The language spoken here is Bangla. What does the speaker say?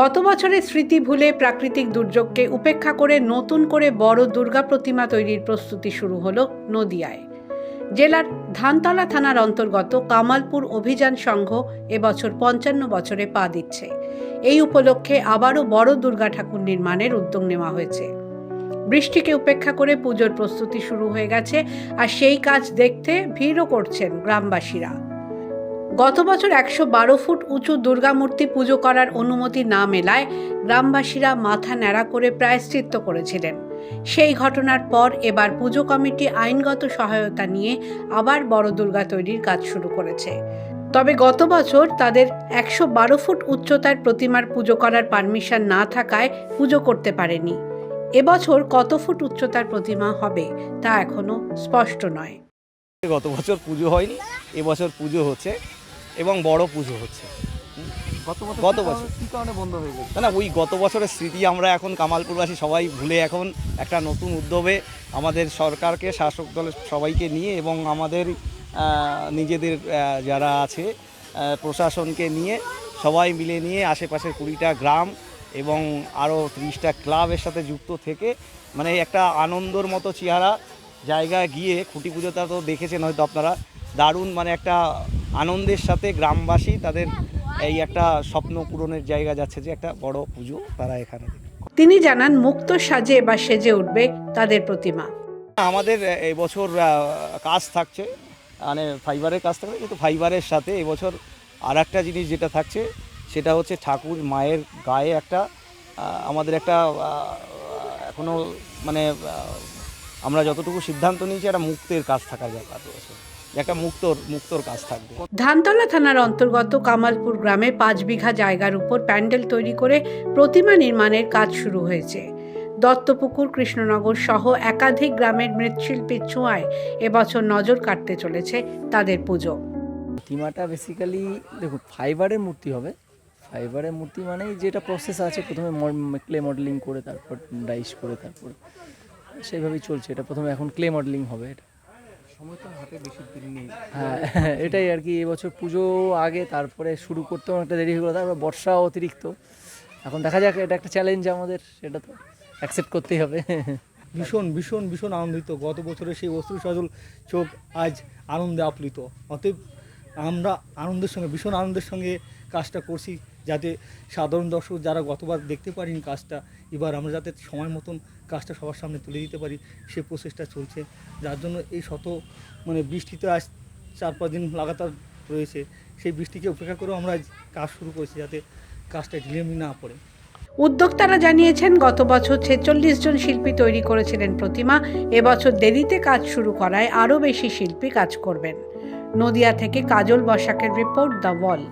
গত বছরের স্মৃতি ভুলে প্রাকৃতিক দুর্যোগকে উপেক্ষা করে নতুন করে বড় দুর্গা প্রতিমা তৈরির প্রস্তুতি শুরু হলো নদিয়ায়। জেলার ধানতলা থানার অন্তর্গত কামালপুর অভিযান সংঘ এবছর পঞ্চান্ন বছরে পা দিচ্ছে। এই উপলক্ষে আবারও বড় দুর্গা ঠাকুর নির্মাণের উদ্যোগ নেওয়া হয়েছে। বৃষ্টিকে উপেক্ষা করে পুজোর প্রস্তুতি শুরু হয়ে গেছে, আর সেই কাজ দেখতে ভিড়ও করছেন গ্রামবাসীরা। গত বছর একশো বারো ফুট উঁচু দুর্গা মূর্তি পুজো করার অনুমতি না মেলায় গ্রামবাসীরা মাথা ন্যাড়া করে প্রায়শ্চিত্ত করেছিলেন। সেই ঘটনার পর এবার পুজো কমিটি আইনগত সহায়তা নিয়ে আবার বড় দুর্গা তৈরির কাজ শুরু করেছে। তবে গত বছর তাদের একশো বারো ফুট উচ্চতার প্রতিমার পুজো করার পারমিশন না থাকায় পুজো করতে পারেনি। এবছর কত ফুট উচ্চতার প্রতিমা হবে তা এখনও স্পষ্ট নয়। গত বছর পুজো হয়নি এবছর পুজো হচ্ছে। এবং বড় পুজো হচ্ছে। গত বছর কি কারণে- বন্ধ হয়ে গেছে? না না ওই গত বছরের স্মৃতি আমরা এখন কামালপুরবাসী সবাই ভুলে এখন একটা নতুন উদ্যোগে আমাদের সরকারকে শাসক দলের সবাইকে নিয়ে এবং আমাদের নিজেদের যারা আছে প্রশাসনকে নিয়ে সবাই মিলে নিয়ে আশেপাশের কুড়িটা গ্রাম এবং আরও ত্রিশটা ক্লাবের সাথে যুক্ত থেকে মানে একটা আনন্দর মতো চেহারা জায়গায় গিয়ে খুঁটি পুজোটা তো দেখেছেন হয়তো আপনারা। দারুণ মানে একটা আনন্দের সাথে গ্রামবাসী তাদের এই একটা স্বপ্ন পূরণের জায়গা যাচ্ছে যে একটা বড় পুজো তারা এখানে তিনি জানান মুক্ত সাজে বা সেজে উঠবে তাদের প্রতিমা। আমাদের এবছর কাজ থাকছে মানে ফাইবারের কাজ থাকবে কিন্তু ফাইবারের সাথে এবছর আর একটা জিনিস যেটা থাকছে সেটা হচ্ছে ঠাকুর মায়ের গায়ে একটা আমাদের একটা আহ, এখনও মানে আমরা যতটুকু সিদ্ধান্ত নিয়েছি একটা মুক্তের কাজ থাকার ব্যাপার রয়েছে। একটা মুক্তর মুক্তর কাজ থাকবে। ধানতলা থানার অন্তর্গত কামালপুর গ্রামে পাঁচ বিঘা জায়গার উপর প্যান্ডেল তৈরি করে প্রতিমা নির্মাণের কাজ শুরু হয়েছে। দত্তপুকুর কৃষ্ণনগর সহ একাধিক গ্রামের মৃৎশিল্পীর ছোঁয়ায় এবছর নজর কাটতে চলেছে তাদের পুজো। প্রতিমাটা বেসিক্যালি দেখুন ফাইবারের মূর্তি হবে। ফাইবারের মূর্তি মানেই যেটা প্রসেস আছে প্রথমে ক্লে মডেলিং করে তারপর ডাইস করে তারপর সেইভাবেই চলছে। এটা প্রথমে এখন ক্লে মডেলিং হবে এটা। সময় তো হাতে বেশি দিন নেই। হ্যাঁ এটাই আর কি এবছর পুজো আগে তারপরে শুরু করতেও একটা দেরি হয়ে গেলো তারপর বর্ষা অতিরিক্ত। এখন দেখা যাক এটা একটা চ্যালেঞ্জ আমাদের সেটা তো অ্যাকসেপ্ট করতেই হবে। ভীষণ ভীষণ ভীষণ আনন্দিত। গত বছরের সেই অশ্রু সজল চোখ আজ আনন্দে আপ্লুত। অতএব আমরা আনন্দের সঙ্গে ভীষণ আনন্দের সঙ্গে কাজটা করছি। যাতে সাধারণ দর্শক যারা গতবার দেখতে পারিনি কাজটা, এবার আমরা যাতে সময় মতন কাজটা সবার সামনে তুলে দিতে পারি, সে প্রসেসটা চলছে। যার জন্য এই শত মানে বৃষ্টিতে আজ চার পাঁচ দিন লাগাতার রয়েছে, সেই বৃষ্টিকে উপেক্ষা করেও আমরা কাজ শুরু করেছি যাতে কাজটা ঢিলেমি না পড়ে। উদ্যোক্তারা জানিয়েছেন, গত বছর ছেচল্লিশ জন শিল্পী তৈরি করেছিলেন প্রতিমা, এবছর দেরিতে কাজ শুরু করায় আরও বেশি শিল্পী কাজ করবেন। নদিয়া থেকে কাজল বসাকের রিপোর্ট দ্য ওয়াল